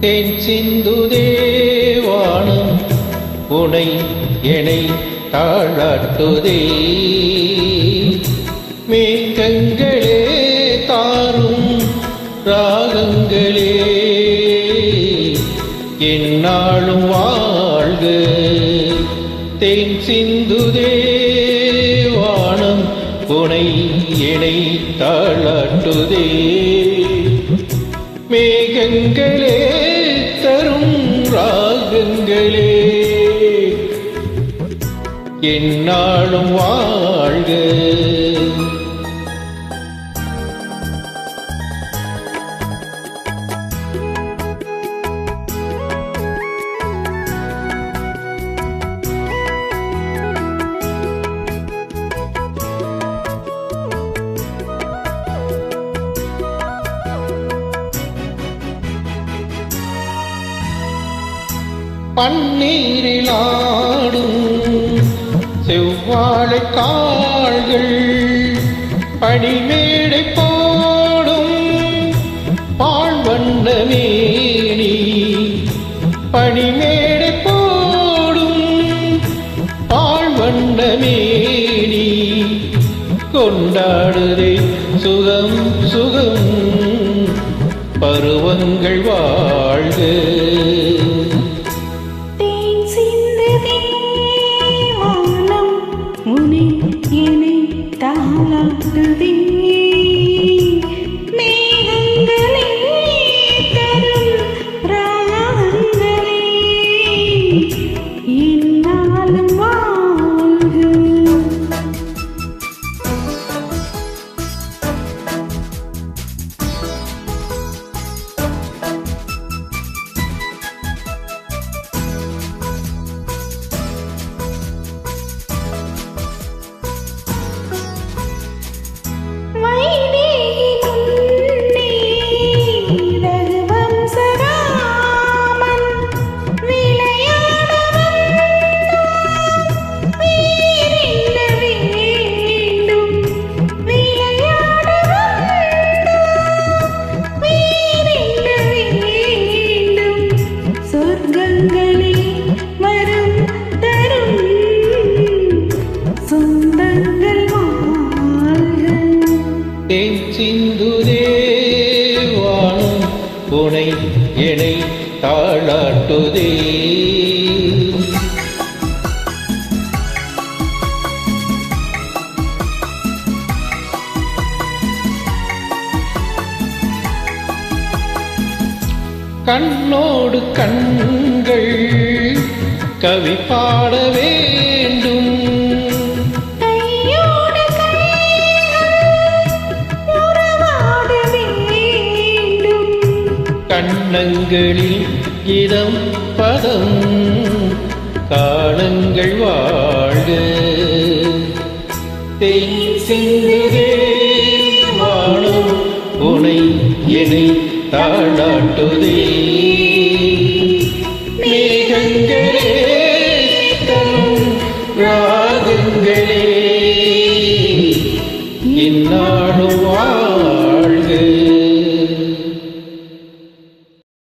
தேன் சிந்து தேவானம் உனை எனை தாழாட்டுதே மேகங்களே தாரும் ராகங்களே என்னாலும் வாழ்க. தேன் சிந்து தேவானம் உனை எனை தாளாட்டுதே மேகங்களே வாருங்களே என்னாலும் வாழ்க. பன்னீரிலாடும் செவ்வாழை கால்கள் பனிமேடை பாடும் பால் வண்ண மேனி பனிமேடை பாடும் பால் வண்ண மேனி கொண்டாடுதே சுகம் சுகம் பருவங்கள் வாழ்க. தேன் சிந்து தேவானம் உனை எனை தாளாட்டுதே. கண்ணோடு கண்கள் கவி பாடவே கண்ணங்களில் இதம் பதம் காலங்கள் வாழ்க. தென் சிந்துதே வானம் உனை என்னை தாளாட்டுதே. மேகங்களே தரும் ராகங்களே. இந்நாடு வாழ்க